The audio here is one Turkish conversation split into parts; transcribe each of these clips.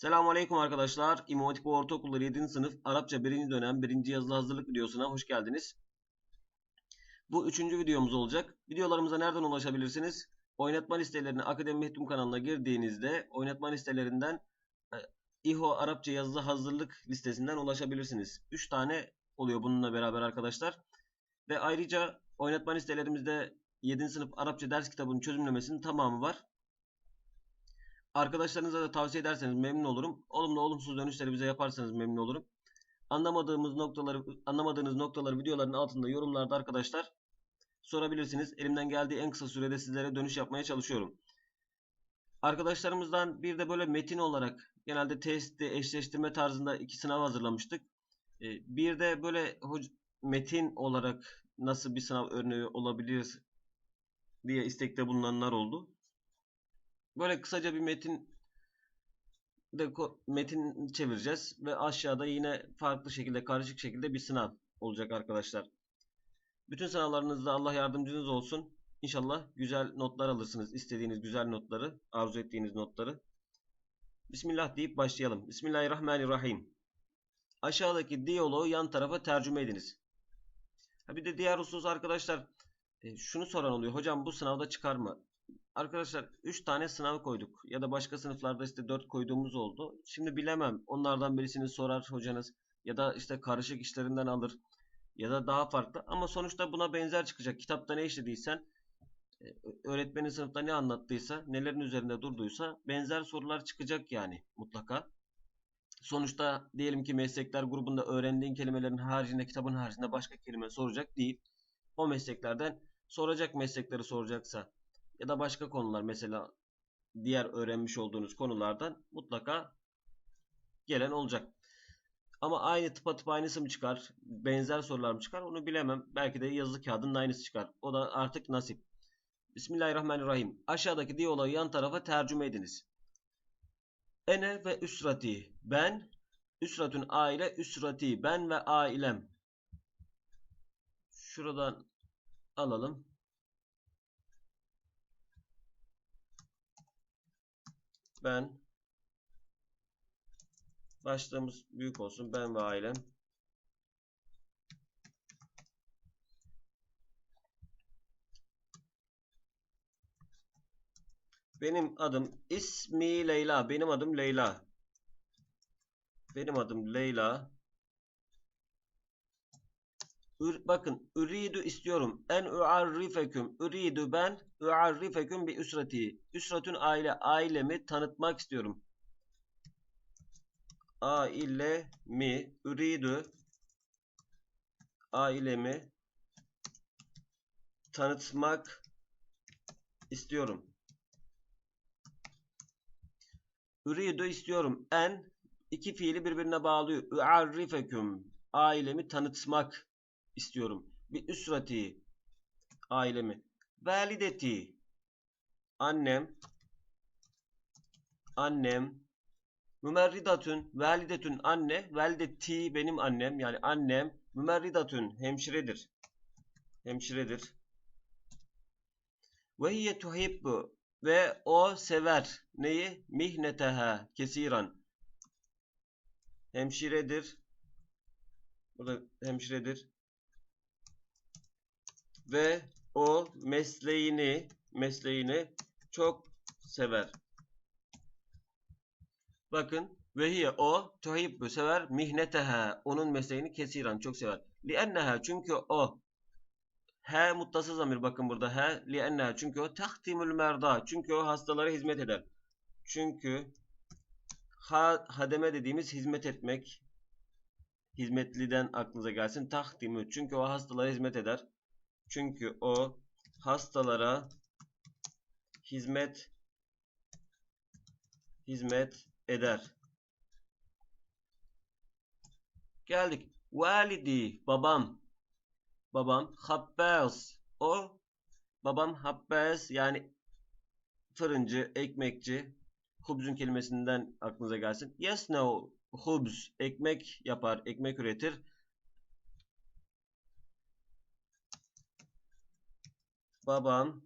Selamünaleyküm arkadaşlar. İmam Hatip Ortaokulları 7. sınıf Arapça 1. dönem 1. yazılı hazırlık videosuna hoş geldiniz. Bu üçüncü videomuz olacak. Videolarımıza nereden ulaşabilirsiniz? Oynatma listelerine Akademi Mehtum kanalına girdiğinizde oynatma listelerinden e, İHO Arapça yazılı hazırlık listesinden ulaşabilirsiniz. 3 tane oluyor bununla beraber arkadaşlar. Ve ayrıca oynatma listelerimizde 7. sınıf Arapça ders kitabının çözümlemesinin tamamı var. Arkadaşlarınıza da tavsiye ederseniz memnun olurum. Olumlu olumsuz dönüşleri bize yaparsanız memnun olurum. Anlamadığımız noktaları, anlamadığınız noktaları videoların altında yorumlarda arkadaşlar sorabilirsiniz. Elimden geldiği en kısa sürede sizlere dönüş yapmaya çalışıyorum. Arkadaşlarımızdan bir de böyle metin olarak genelde testi eşleştirme tarzında iki sınav hazırlamıştık. Ee, Bir de böyle metin olarak nasıl bir sınav örneği olabilir diye istekte bulunanlar oldu. Böyle kısaca bir metin de metin çevireceğiz ve aşağıda yine farklı şekilde karışık şekilde bir sınav olacak arkadaşlar. Bütün sınavlarınızda Allah yardımcınız olsun. İnşallah güzel notlar alırsınız. İstediğiniz güzel notları, arzu ettiğiniz notları. Bismillah deyip başlayalım. Bismillahirrahmanirrahim. Aşağıdaki diyaloğu yan tarafa tercüme ediniz. Bir de diğer husus arkadaşlar e, şunu soran oluyor. Hocam bu sınavda çıkar mı? Arkadaşlar 3 tane sınav koyduk. Ya da başka sınıflarda işte 4 koyduğumuz oldu. Şimdi bilemem. Onlardan birisini sorar hocanız. Ya da işte karışık işlerinden alır. Ya da daha farklı. Ama sonuçta buna benzer çıkacak. Kitapta ne işlediysen, e, öğretmenin sınıfta ne anlattıysa, nelerin üzerinde durduysa benzer sorular çıkacak yani mutlaka. Sonuçta diyelim ki meslekler grubunda öğrendiğin kelimelerin haricinde, kitabın haricinde başka kelime soracak değil. O mesleklerden soracak meslekleri soracaksa ya da başka konular mesela diğer öğrenmiş olduğunuz konulardan mutlaka gelen olacak. Ama aynı tıpatıp aynısı mı çıkar? Benzer sorular mı çıkar? Onu bilemem. Belki de yazılı kağıdının aynısı çıkar. O da artık nasip. Bismillahirrahmanirrahim. Aşağıdaki diyaloğu yan tarafa tercüme ediniz. Ene ve üsrati. Ben, üsratün aile, üsrati. Ben ve ailem. Şuradan alalım. Ben başlığımız büyük olsun. Ben ve ailem. Benim adım ismi Leyla. Benim adım Leyla. Benim adım Leyla. Bakın üridu istiyorum. En uarrifeküm. Üridu ben uarrifeküm bi üsreti. Üsretün aile. Ailemi tanıtmak istiyorum. Ailemi. Üridu. Ailemi tanıtmak istiyorum. Üridu istiyorum. En iki fiili birbirine bağlıyor. Uarrifeküm. Ailemi tanıtmak istiyorum. Bir üsreti. Ailemi. Valideti. Annem. Annem. Mümerridatün. Validetün anne. Valideti benim annem. Yani annem. Mümerridatün hemşiredir. Hemşiredir. Ve hiye tuhibbu. Ve o sever. Neyi? Mihneteha. Kesiran. Hemşiredir. Burada hemşiredir. Ve o mesleğini mesleğini çok sever. Bakın ve hiye o tuhibbu sever mihneteha onun mesleğini kesiran çok sever. Lienneha çünkü o he muttasıl zamir bakın burada he lienneha çünkü o tahtimül merda çünkü o hastalara hizmet eder. Çünkü ha, hademe dediğimiz hizmet etmek hizmetliden aklınıza gelsin. Tahtimü çünkü o hastalara hizmet eder. Çünkü o hastalara hizmet hizmet eder. Geldik. Validi babam. Babam habbaz. O babam habbaz yani fırıncı, ekmekçi. Hubzun kelimesinden aklınıza gelsin. Yes no hubz ekmek yapar, ekmek üretir. Babam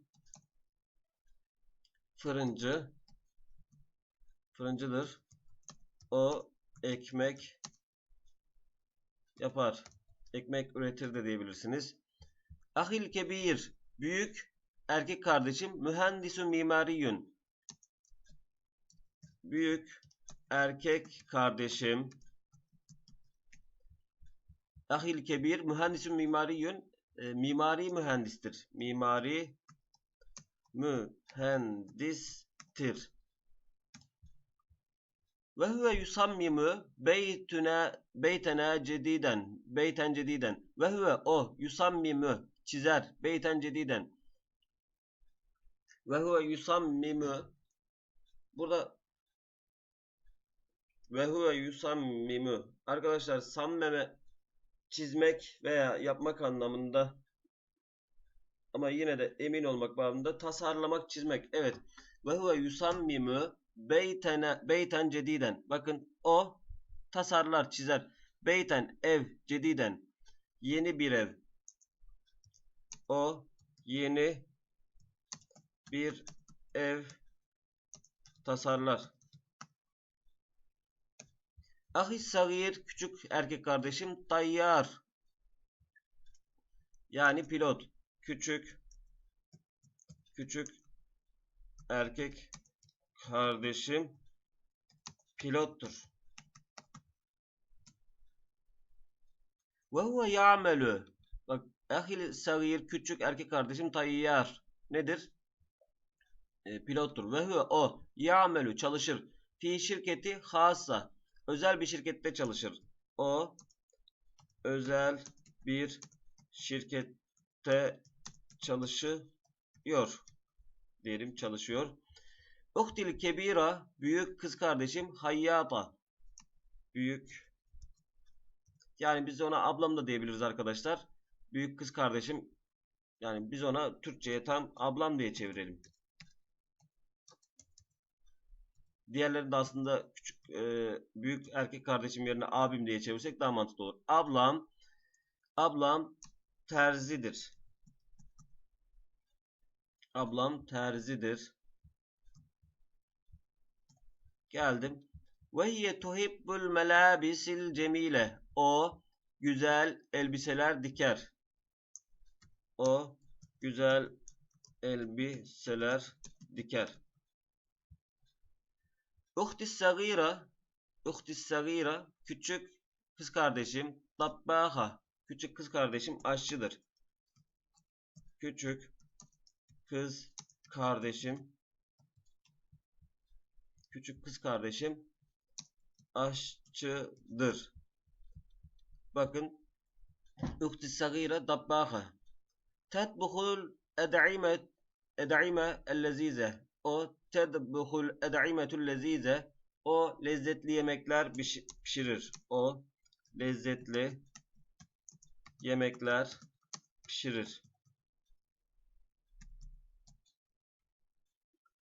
fırıncı fırıncıdır. O ekmek yapar. Ekmek üretir de diyebilirsiniz. Ahil kebir. Büyük erkek kardeşim. Mühendisun mimariyün. Büyük erkek kardeşim. Ahil kebir. Mühendisun mimariyün. E, mimari mühendistir. Mimari mühendistir. Ve huve yusammimu beytuna beytena cediden beyten cediden ve huve o yusammimu çizer beyten cediden ve huve yusammimu burada ve huve yusammimu arkadaşlar sammeme çizmek veya yapmak anlamında ama yine de emin olmak babında tasarlamak çizmek evet ve huve yusammimu beytene beyten cediden. Bakın o tasarlar, çizer. Beyten ev cediden. Yeni bir ev. O yeni bir ev tasarlar. Ahi sagir küçük erkek kardeşim tayyar. Yani pilot. Küçük küçük erkek kardeşim pilottur. Ve huve ya'melu. Bak ahil sagir küçük erkek kardeşim tayyar. Nedir? E, pilottur. Ve huve o ya'melu çalışır. Fi şirketi hassa. Özel bir şirkette çalışır. O özel bir şirkette çalışıyor. Diyelim çalışıyor. Uhtil kebira büyük kız kardeşim hayyata. Büyük. Yani biz ona ablam da diyebiliriz arkadaşlar. Büyük kız kardeşim. Yani biz ona Türkçe'ye tam ablam diye çevirelim. Diğerleri de aslında küçük e, büyük erkek kardeşim yerine abim diye çevirsek daha mantıklı olur. Ablam ablam terzidir. Ablam terzidir. Geldim. Ve hiye tuhibbul melabisil cemile. O güzel elbiseler diker. O güzel elbiseler diker. Uhtis sagira Uhtis sagira küçük kız kardeşim tabbaha küçük kız kardeşim aşçıdır. Küçük kız kardeşim küçük kız kardeşim aşçıdır. Bakın Uhti sagire dabbaha. Tetbuhul ed'ime ed'ime ellezize. O tedbuhul ed'imetul lezize. O lezzetli yemekler pişirir. O lezzetli yemekler pişirir.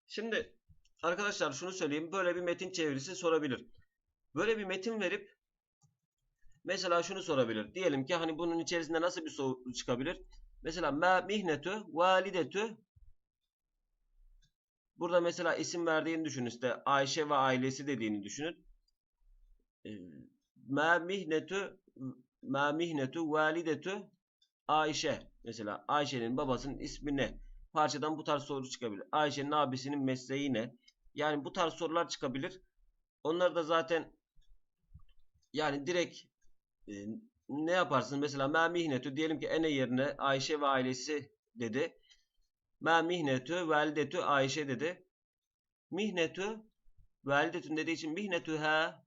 Şimdi Arkadaşlar şunu söyleyeyim. Böyle bir metin çevirisi sorabilir. Böyle bir metin verip mesela şunu sorabilir. Diyelim ki hani bunun içerisinde nasıl bir soru çıkabilir? Mesela ma mihnetu validetü Burada mesela isim verdiğini düşünün işte Ayşe ve ailesi dediğini düşünün. Ee, ma mihnetu ma mihnetu validetü Ayşe. Mesela Ayşe'nin babasının ismi ne? Parçadan bu tarz soru çıkabilir. Ayşe'nin abisinin mesleği ne? Yani bu tarz sorular çıkabilir. Onlar da zaten yani direkt e, ne yaparsın? Mesela ma mihnetu diyelim ki ene yerine Ayşe ve ailesi dedi. Ma mihnetu validetü Ayşe dedi. Mihnetu validetün dediği için mihnetuha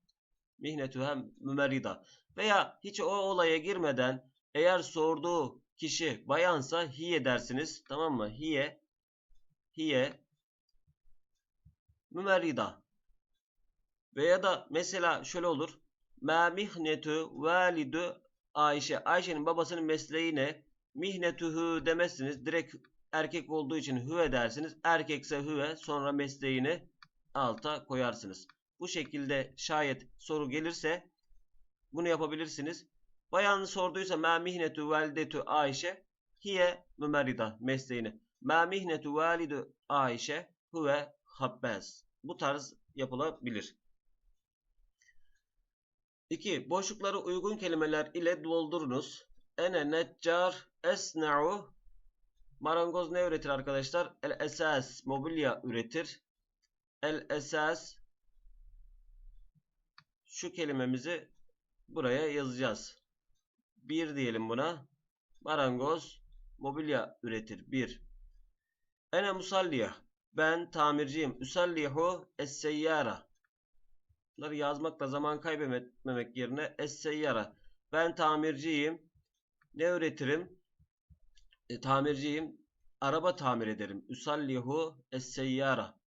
mihnetuha mümerrida. Veya hiç o olaya girmeden eğer sorduğu kişi bayansa hiye dersiniz. Tamam mı? Hiye hiye mümerrida. Veya da mesela şöyle olur. Ma mihnetu validu Ayşe. Ayşe'nin babasının mesleği ne? Mihnetuhu demezsiniz. Direkt erkek olduğu için hüve dersiniz. Erkekse hüve sonra mesleğini alta koyarsınız. Bu şekilde şayet soru gelirse bunu yapabilirsiniz. Bayan sorduysa ma mihnetu validetu Ayşe hiye mümerrida mesleğini. Ma mihnetu validu Ayşe huve habbez. Bu tarz yapılabilir. 2. Boşlukları uygun kelimeler ile doldurunuz. Ene neccar esna'u Marangoz ne üretir arkadaşlar? El esas mobilya üretir. El esas şu kelimemizi buraya yazacağız. 1 diyelim buna. Marangoz mobilya üretir. 1. Ene musalliye. Ben tamirciyim. Üsallihu es-seyyara. Bunları yazmakla zaman kaybetmemek yerine es-seyyara. Ben tamirciyim. Ne üretirim? E, tamirciyim. Araba tamir ederim. Üsallihu es-seyyara.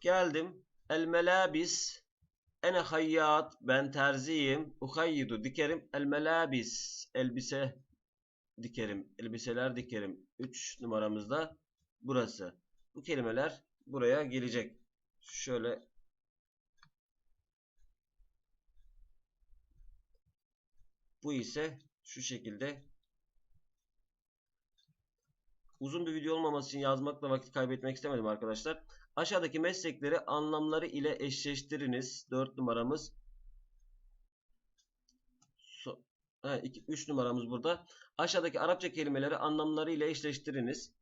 Geldim. El melabis. Ene hayyat. Ben terziyim. Uhayyidu dikerim. El melabis. Elbise dikerim. Elbiseler dikerim. 3 numaramızda burası. Bu kelimeler buraya gelecek. Şöyle bu ise şu şekilde uzun bir video olmaması için yazmakla vakit kaybetmek istemedim arkadaşlar. Aşağıdaki meslekleri anlamları ile eşleştiriniz. 4 numaramız. 3 numaramız burada. Aşağıdaki Arapça kelimeleri anlamları ile eşleştiriniz.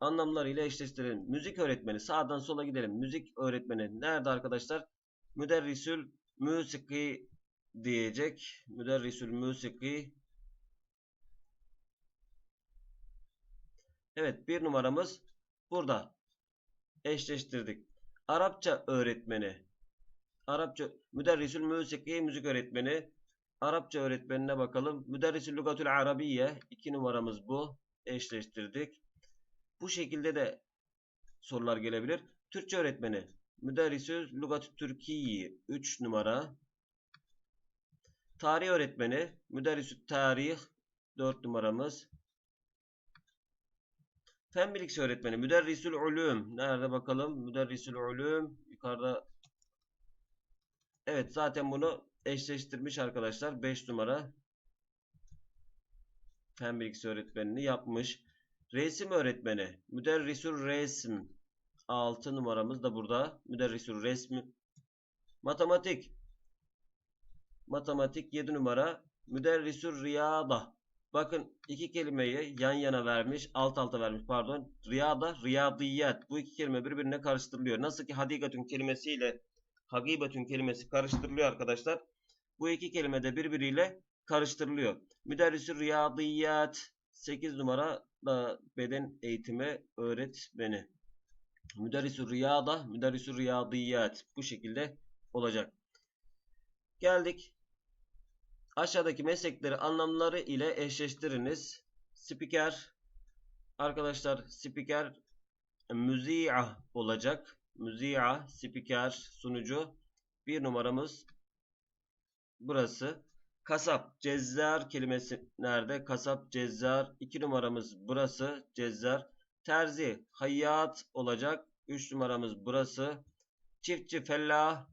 Anlamları ile eşleştirelim. Müzik öğretmeni. Sağdan sola gidelim. Müzik öğretmeni. Nerede arkadaşlar? Müderrisül müsiki diyecek. Müderrisül müsiki. Evet bir numaramız burada. Eşleştirdik. Arapça öğretmeni. Arapça müderrisül müsiki müzik öğretmeni. Arapça öğretmenine bakalım. Müderrisül lugatül arabiye. 2 numaramız bu. Eşleştirdik. Bu şekilde de sorular gelebilir. Türkçe öğretmeni. Müderrisü Lugat Türkiye 3 numara. Tarih öğretmeni. Müderrisü Tarih 4 numaramız. Fen bilgisi öğretmeni. Müderrisül Ulum. Nerede bakalım? Müderrisül Ulum. Yukarıda. Evet zaten bunu eşleştirmiş arkadaşlar. 5 numara. Fen bilgisi öğretmenini yapmış. Resim öğretmeni. Müderrisül resim. 6 numaramız da burada. Müderrisül resmi. Matematik. Matematik 7 numara. Müderrisül riyada. Bakın iki kelimeyi yan yana vermiş. Alt alta vermiş pardon. Riyada, riyadiyat. Bu iki kelime birbirine karıştırılıyor. Nasıl ki hadikatün kelimesiyle hagibetün kelimesi karıştırılıyor arkadaşlar. Bu iki kelime de birbiriyle karıştırılıyor. Müderrisül riyadiyat. 8 numara da beden eğitimi öğretmeni. Müderrisü riyada, müderrisü riyadiyat. Bu şekilde olacak. Geldik. Aşağıdaki meslekleri anlamları ile eşleştiriniz. Spiker. Arkadaşlar spiker müzi'a olacak. Müzi'a, spiker, sunucu. Bir numaramız burası. Kasap, cezzar kelimesi nerede? Kasap, cezzar. 2 numaramız burası. Cezzar. Terzi, hayyat olacak. 3 numaramız burası. Çiftçi, fellah.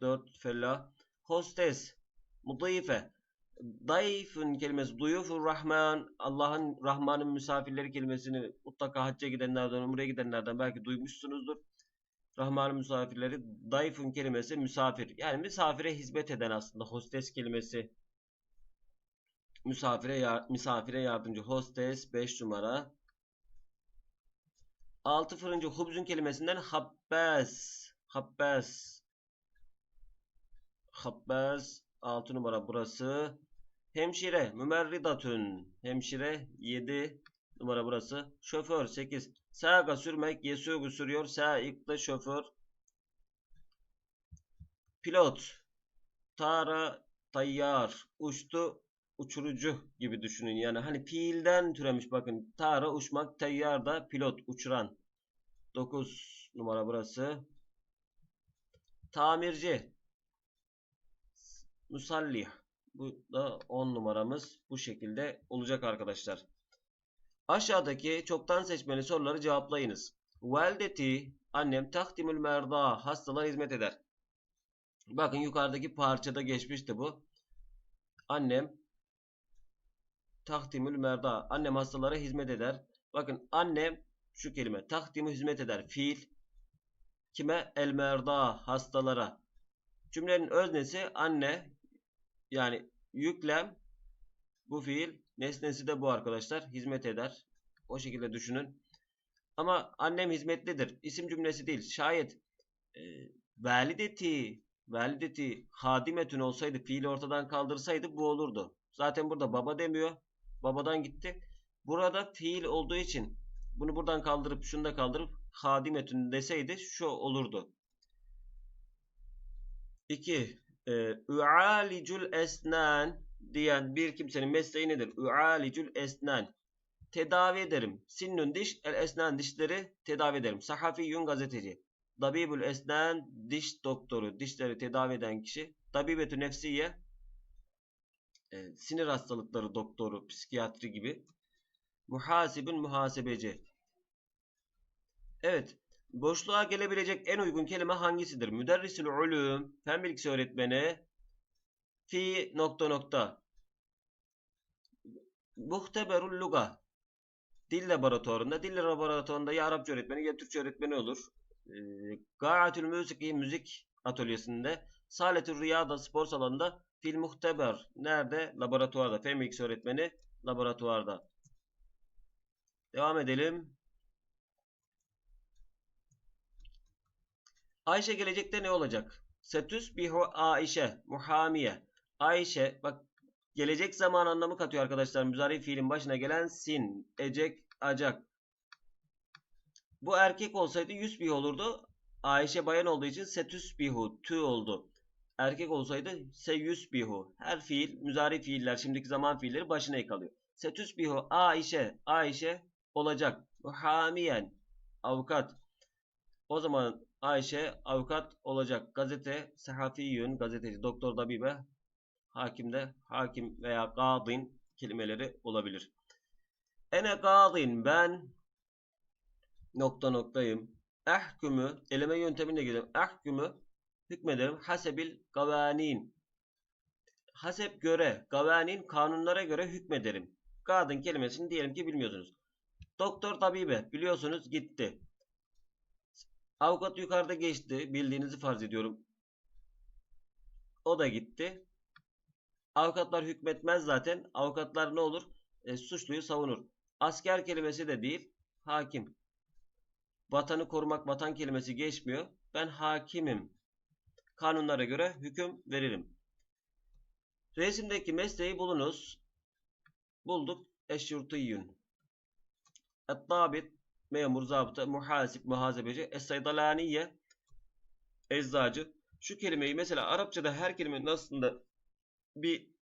4 fellah. Hostes, mudayife. Dayfın kelimesi, duyufur rahman. Allah'ın Rahman'ın misafirleri kelimesini mutlaka hacca gidenlerden, umreye gidenlerden belki duymuşsunuzdur. Rahman'ın misafirleri dayfun kelimesi misafir. Yani misafire hizmet eden aslında hostes kelimesi. Misafire yar misafire yardımcı hostes 5 numara. 6 fırıncı hubzun kelimesinden habbas. Habbas. Habbas 6 numara burası. Hemşire mümerridatün. Hemşire 7 numara burası. Şoför 8. Saga sürmek, yesugu sürüyor. Saik de şoför. Pilot. Tara, tayyar. Uçtu, uçurucu gibi düşünün. Yani hani fiilden türemiş bakın. Tara uçmak, tayyar da pilot, uçuran. 9 numara burası. Tamirci. Musallih. Bu da 10 numaramız. Bu şekilde olacak arkadaşlar. Aşağıdaki çoktan seçmeli soruları cevaplayınız. Valideti, annem takdimül merda, hastalara hizmet eder. Bakın yukarıdaki parçada geçmişti bu. Annem takdimül merda, annem hastalara hizmet eder. Bakın annem şu kelime takdimu hizmet eder. Fiil. Kime? El merda hastalara. Cümlenin öznesi anne yani yüklem bu fiil nesnesi de bu arkadaşlar hizmet eder. O şekilde düşünün. Ama annem hizmetlidir. İsim cümlesi değil. Şayet e, valideti valideti hadimetün olsaydı fiili ortadan kaldırsaydı bu olurdu. Zaten burada baba demiyor. Babadan gitti. Burada fiil olduğu için bunu buradan kaldırıp şunu da kaldırıp hadimetün deseydi şu olurdu. 2. Ü'alicül esnan diyen bir kimsenin mesleği nedir? Ü'alicül esnan. Tedavi ederim. Sinnün diş, el esnan dişleri tedavi ederim. Sahafiyyün gazeteci. Dabibül esnan diş doktoru. Dişleri tedavi eden kişi. Dabibetü nefsiye e, sinir hastalıkları doktoru, psikiyatri gibi. Muhasibün muhasebeci. Evet. Boşluğa gelebilecek en uygun kelime hangisidir? Müderrisül ulum, fen bilgisi öğretmeni, fi nokta nokta. Muhteberul luga, dil laboratuvarında, dil laboratuvarında ya Arapça öğretmeni ya Türkçe öğretmeni olur. E, Gayatül müziki, müzik atölyesinde, Saletül riyada, spor salonunda, fil muhteber, nerede? Laboratuvarda, fen bilgisi öğretmeni, laboratuvarda. Devam edelim. Ayşe gelecekte ne olacak? Setüs bihu Ayşe. Muhamiye. Ayşe. Bak gelecek zaman anlamı katıyor arkadaşlar. Müzari fiilin başına gelen sin. Ecek. Acak. Bu erkek olsaydı yüz bihu olurdu. Ayşe bayan olduğu için setüs bihu. Tü oldu. Erkek olsaydı seyyüs bihu. Her fiil, müzari fiiller, şimdiki zaman fiilleri başına yıkalıyor. Setüs bihu Ayşe. Ayşe olacak. Muhamiyen. Avukat. O zaman Ayşe avukat olacak. Gazete sahafiyyün gazeteci. Doktor Dabibe hakim de hakim veya gadin kelimeleri olabilir. Ene gadin ben nokta noktayım. Ehkümü eleme yöntemine gidelim. Ehkümü hükmederim. Hasebil gavanin. Hasep göre, gavanin kanunlara göre hükmederim. Gadin kelimesini diyelim ki bilmiyorsunuz. Doktor tabibe biliyorsunuz gitti. Avukat yukarıda geçti. Bildiğinizi farz ediyorum. O da gitti. Avukatlar hükmetmez zaten. Avukatlar ne olur? E, suçluyu savunur. Asker kelimesi de değil. Hakim. Vatanı korumak vatan kelimesi geçmiyor. Ben hakimim. Kanunlara göre hüküm veririm. Resimdeki mesleği bulunuz. Bulduk. Eşyurtiyyün. Et-tabit memur, zabıta, muhasip, muhasebeci, es-saydalaniye, eczacı. Şu kelimeyi mesela Arapçada her kelimenin aslında bir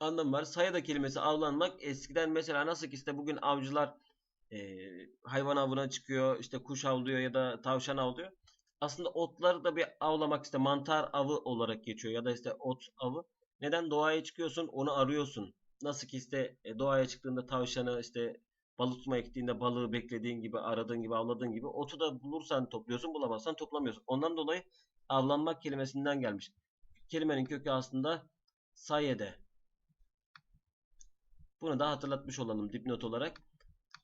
anlamı var. Sayada kelimesi avlanmak eskiden mesela nasıl ki işte bugün avcılar e, hayvan avına çıkıyor, işte kuş avlıyor ya da tavşan avlıyor. Aslında otları da bir avlamak işte mantar avı olarak geçiyor ya da işte ot avı. Neden doğaya çıkıyorsun onu arıyorsun. Nasıl ki işte e, doğaya çıktığında tavşanı işte balık tutmaya gittiğinde balığı beklediğin gibi, aradığın gibi, avladığın gibi otu da bulursan topluyorsun, bulamazsan toplamıyorsun. Ondan dolayı avlanmak kelimesinden gelmiş. Kelimenin kökü aslında sayede. Bunu da hatırlatmış olalım dipnot olarak.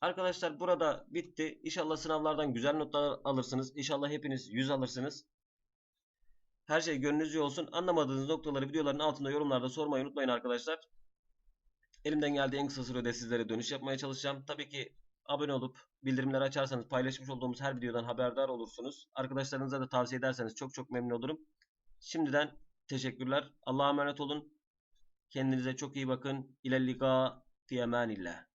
Arkadaşlar burada bitti. İnşallah sınavlardan güzel notlar alırsınız. İnşallah hepiniz 100 alırsınız. Her şey gönlünüzce olsun. Anlamadığınız noktaları videoların altında yorumlarda sormayı unutmayın arkadaşlar. Elimden geldiği en kısa sürede sizlere dönüş yapmaya çalışacağım. Tabii ki abone olup bildirimleri açarsanız paylaşmış olduğumuz her videodan haberdar olursunuz. Arkadaşlarınıza da tavsiye ederseniz çok çok memnun olurum. Şimdiden teşekkürler. Allah'a emanet olun. Kendinize çok iyi bakın. İlelliga fi emanillah.